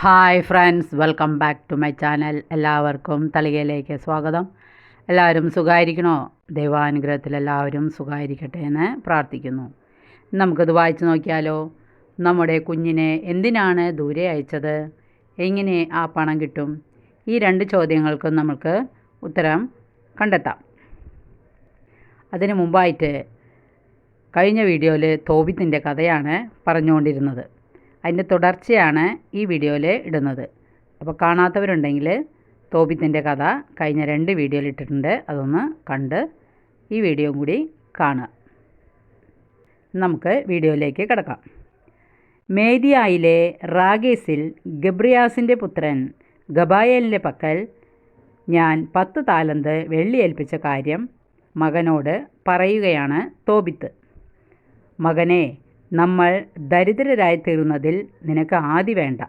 Hi friends welcome back to my channel എല്ലാവർക്കും തളികയിലേക്ക് സ്വാഗതം. എല്ലാവരും സുഖമായിരിക്കണോ ദൈവാനുഗ്രഹത്തിൽ എല്ലാവരും സുഖമായിരിക്കട്ടെ എന്ന് പ്രാർത്ഥിക്കുന്നു. നമുക്കത് വായിച്ചു നോക്കിയാലോ? നമ്മുടെ കുഞ്ഞിനെ എന്തിനാണ് ദൂരെ അയച്ചത്? എങ്ങനെ ആ പണം കിട്ടും? ഈ രണ്ട് ചോദ്യങ്ങൾക്കും നമുക്ക് ഉത്തരം കണ്ടെത്താം. അതിനു മുമ്പായിട്ട് കഴിഞ്ഞ വീഡിയോയിൽ തോബിത്തിന്റെ കഥയാണ് പറഞ്ഞുകൊണ്ടിരുന്നത്. അതിന്റെ തുടർച്ചയാണ് ഈ വീഡിയോയിൽ ഇടുന്നത്. അപ്പോൾ കാണാത്തവരുണ്ടെങ്കിൽ തോബിത്തിന്റെ കഥ കഴിഞ്ഞ രണ്ട് വീഡിയോയിൽ ഇട്ടിട്ടുണ്ട്. അതൊന്ന് കണ്ട് ഈ വീഡിയോ കൂടി കാണുക. നമുക്ക് വീഡിയോയിലേക്ക് കിടക്കാം. മേദിയായിലെ റാഗേസിൽ ഗബ്രിയാസിന്റെ പുത്രൻ ഗബായലിന്റെ പക്കൽ ഞാൻ പത്ത് താലന്ത് വെള്ളി ഏൽപ്പിച്ച കാര്യം മകനോട് പറയുകയാണ് തോബിത്ത് മകനെ നമ്മൾ ദരിദ്രരായി തീർന്നതിൽ നിനക്ക് ആദി വേണ്ട.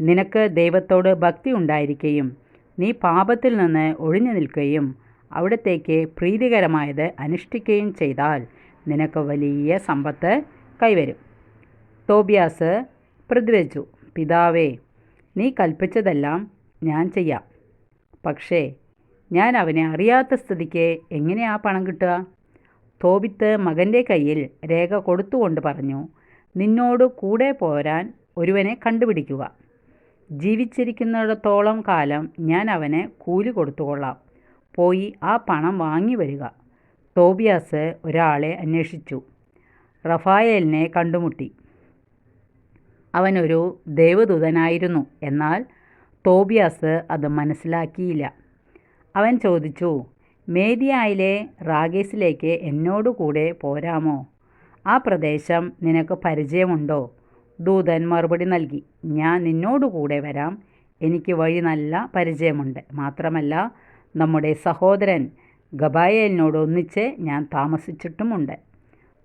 നിനക്ക് ദൈവത്തോട് ഭക്തി ഉണ്ടായിരിക്കുകയും നീ പാപത്തിൽ നിന്ന് ഒഴിഞ്ഞു നിൽക്കുകയും അവിടത്തേക്ക് പ്രീതികരമായത് അനുഷ്ഠിക്കുകയും ചെയ്താൽ നിനക്ക് വലിയ സമ്പത്ത് കൈവരും. തോബിയാസ് പ്രതിവച്ചു പിതാവേ നീ കൽപ്പിച്ചതെല്ലാം ഞാൻ ചെയ്യാം. പക്ഷേ ഞാൻ അവനെ അറിയാത്ത സ്ഥിതിക്ക് എങ്ങനെയാ പണം കിട്ടുക? തോബിത്ത് മകന്റെ കയ്യിൽ രേഖ കൊടുത്തുകൊണ്ട് പറഞ്ഞു നിന്നോട് കൂടെ പോരാൻ ഒരുവനെ കണ്ടുപിടിക്കുക. ജീവിച്ചിരിക്കുന്നിടത്തോളം കാലം ഞാൻ അവനെ കൂലി കൊടുത്തുകൊള്ളാം. പോയി ആ പണം വാങ്ങി വരിക. തോബിയാസ് ഒരാളെ അന്വേഷിച്ചു. റഫായേലിനെ കണ്ടുമുട്ടി. അവനൊരു ദേവദൂതനായിരുന്നു. എന്നാൽ തോബിയാസ് അത് മനസ്സിലാക്കിയില്ല. അവൻ ചോദിച്ചു മേദിയായിലെ റാഗേസിലേക്ക് എന്നോട് കൂടെ പോരാമോ? ആ പ്രദേശം നിനക്ക് പരിചയമുണ്ടോ? ദൂതൻ മറുപടി നൽകി. ഞാൻ നിന്നോട് കൂടെ വരാം. എനിക്ക് വഴി നല്ല പരിചയമുണ്ട്. മാത്രമല്ല നമ്മുടെ സഹോദരൻ ഗബായേലിനോട് ഒന്നിച്ച് ഞാൻ താമസിച്ചിട്ടുമുണ്ട്.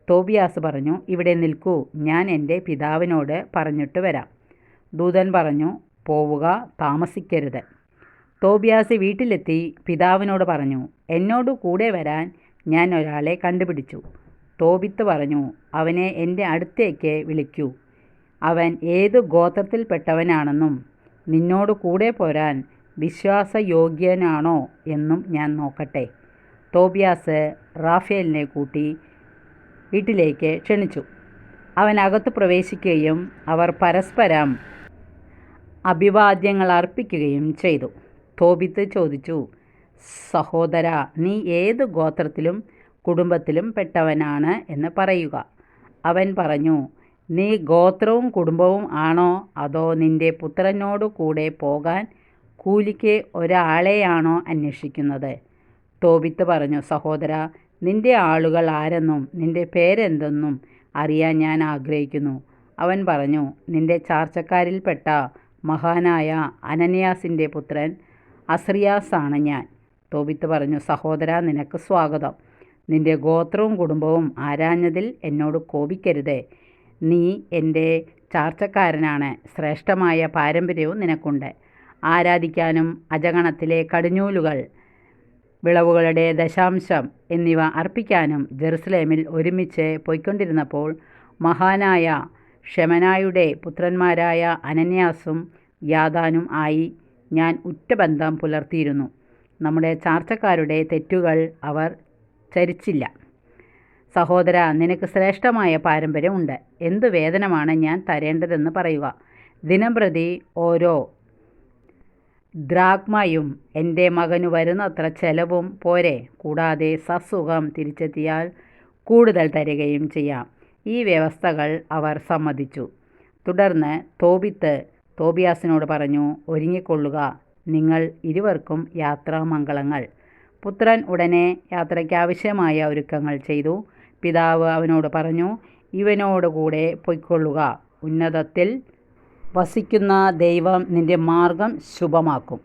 തോബിയാസ് പറഞ്ഞു ഇവിടെ നിൽക്കൂ. ഞാൻ എന്റെ പിതാവിനോട് പറഞ്ഞിട്ട് വരാം. ദൂതൻ പറഞ്ഞു പോവുക താമസിക്കരുത്. തോബിയാസ് വീട്ടിലെത്തി പിതാവിനോട് പറഞ്ഞു എന്നോട് കൂടെ വരാൻ ഞാൻ ഒരാളെ കണ്ടുപിടിച്ചു. തോബിത്ത് പറഞ്ഞു അവനെ എന്റെ അടുത്തേക്ക് വിളിക്കൂ. അവൻ ഏത് ഗോത്രത്തിൽപ്പെട്ടവനാണെന്നും നിന്നോട് കൂടെ പോരാൻ വിശ്വാസയോഗ്യനാണോ എന്നും ഞാൻ നോക്കട്ടെ. തോബിയാസ് റാഫേലിനെ കൂട്ടി വീട്ടിലേക്ക് ക്ഷണിച്ചു. അവൻ അകത്ത് പ്രവേശിക്കുകയും അവർ പരസ്പരം അഭിവാദ്യങ്ങൾ അർപ്പിക്കുകയും ചെയ്തു. തോബിത്ത് ചോദിച്ചു സഹോദര നീ ഏത് ഗോത്രത്തിലും കുടുംബത്തിലും പെട്ടവനാണ്? എന്ന് പറയുക. അവൻ പറഞ്ഞു നീ ഗോത്രവും കുടുംബവും ആണോ? അതോ നിന്റെ പുത്രനോട് കൂടെ പോകാൻ കൂലിക്ക് ഒരാളെയാണോ അന്വേഷിക്കുന്നത്? തോബിത്ത് പറഞ്ഞു സഹോദര നിന്റെ ആളുകൾ ആരെന്നും നിന്റെ പേരെന്തെന്നും അറിയാൻ ഞാൻ ആഗ്രഹിക്കുന്നു. അവൻ പറഞ്ഞു നിന്റെ ചാർച്ചക്കാരിൽപ്പെട്ട മഹാനായ അനന്യാസിന്റെ പുത്രൻ അസ്രിയാസാണ് ഞാൻ. തോബിത്ത് പറഞ്ഞു സഹോദര നിനക്ക് സ്വാഗതം. നിന്റെ ഗോത്രവും കുടുംബവും ആരാഞ്ഞതിൽ എന്നോട് കോപിക്കരുതേ. നീ എന്റെ ചാർച്ചക്കാരനാണ്. ശ്രേഷ്ഠമായ പാരമ്പര്യവും നിനക്കുണ്ട്. ആരാധിക്കാനും അജഗണത്തിലെ കടിഞ്ഞൂലുകൾ വിളവുകളുടെ ദശാംശം എന്നിവ അർപ്പിക്കാനും ജെറുസലേമിൽ ഒരുമിച്ച് പോയിക്കൊണ്ടിരുന്നപ്പോൾ മഹാനായ ഷെമനായുടെ പുത്രന്മാരായ അനന്യാസും യാദാനും ആയി. ഞാൻ ഉറ്റ ബന്ധം പുലർത്തിയിരുന്നു. നമ്മുടെ ചാർച്ചക്കാരുടെ തെറ്റുകൾ അവർ ചരിച്ചില്ല. സഹോദര നിനക്ക് ശ്രേഷ്ഠമായ പാരമ്പര്യമുണ്ട്. എന്ത് വേതനമാണ് ഞാൻ തരേണ്ടതെന്ന് പറയുക. ദിനംപ്രതി ഓരോ ദ്രാഗ്മയും എന്റെ മകനു വരുന്നത്ര ചെലവും പോരെ. കൂടാതെ സസുഖം തിരിച്ചെത്തിയാൽ കൂടുതൽ തരികയും ചെയ്യാം. ഈ വ്യവസ്ഥകൾ അവർ സമ്മതിച്ചു. തുടർന്ന് തോബിത്ത് തോബിയാസിനോട് പറഞ്ഞു ഒരുങ്ങിക്കൊള്ളുക. നിങ്ങൾ ഇരുവർക്കും യാത്രാമംഗളങ്ങൾ. പുത്രൻ ഉടനെ യാത്രയ്ക്കാവശ്യമായ ഒരുക്കങ്ങൾ ചെയ്തു. പിതാവ് അവനോട് പറഞ്ഞു ഇവനോടുകൂടെ പൊയ്ക്കൊള്ളുക. ഉന്നതത്തിൽ വസിക്കുന്ന ദൈവം നിന്റെ മാർഗം ശുഭമാക്കും.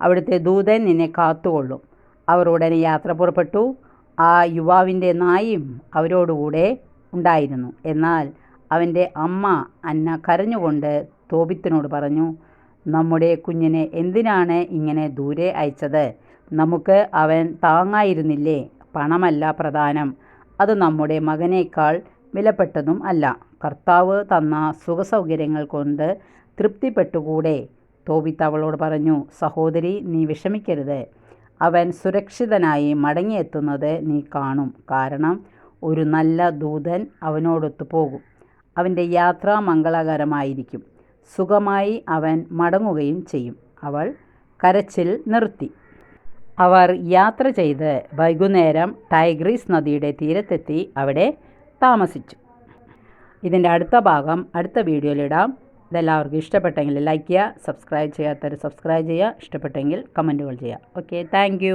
അവിടുത്തെ ദൂതൻ നിന്നെ കാത്തുകൊള്ളും. അവർ ഉടനെ യാത്ര പുറപ്പെട്ടു. ആ യുവാവിന്റെ നായും അവരോടുകൂടെ ഉണ്ടായിരുന്നു. എന്നാൽ അവന്റെ അമ്മ അന്ന കരഞ്ഞുകൊണ്ട് തോബിത്തിനോട് പറഞ്ഞു നമ്മുടെ കുഞ്ഞിനെ എന്തിനാണ് ഇങ്ങനെ ദൂരെ അയച്ചത്? നമുക്ക് അവൻ താങ്ങായിരുന്നില്ലേ? പണമല്ല പ്രധാനം. അത് നമ്മുടെ മകനേക്കാൾ വിലപ്പെട്ടതും അല്ല. കർത്താവ് തന്ന സുഖസൗകര്യങ്ങൾ കൊണ്ട് തൃപ്തിപ്പെട്ടുകൂടെ? തോബിത്ത് അവളോട് പറഞ്ഞു സഹോദരി നീ വിഷമിക്കരുത്. അവൻ സുരക്ഷിതനായി മടങ്ങിയെത്തുന്നത് നീ കാണും. കാരണം ഒരു നല്ല ദൂതൻ അവനോടൊത്തു പോകും. അവന്റെ യാത്ര മംഗളകരമായിരിക്കും. സുഖമായി അവൻ മടങ്ങുകയും ചെയ്യും. അവൾ കരച്ചിൽ നിർത്തി. അവർ യാത്ര ചെയ്ത് വൈകുന്നേരം ടൈഗ്രീസ് നദിയുടെ തീരത്തെത്തി അവിടെ താമസിച്ചു. ഇതിന്റെ അടുത്ത ഭാഗം അടുത്ത വീഡിയോയിലിടാം ഇതെല്ലാവർക്കും ഇഷ്ടപ്പെട്ടെങ്കിൽ ലൈക്ക് ചെയ്യുക സബ്സ്ക്രൈബ് ചെയ്യാത്തവർ സബ്സ്ക്രൈബ് ചെയ്യുക ഇഷ്ടപ്പെട്ടെങ്കിൽ കമന്റുകൾ ചെയ്യുക. Okay thank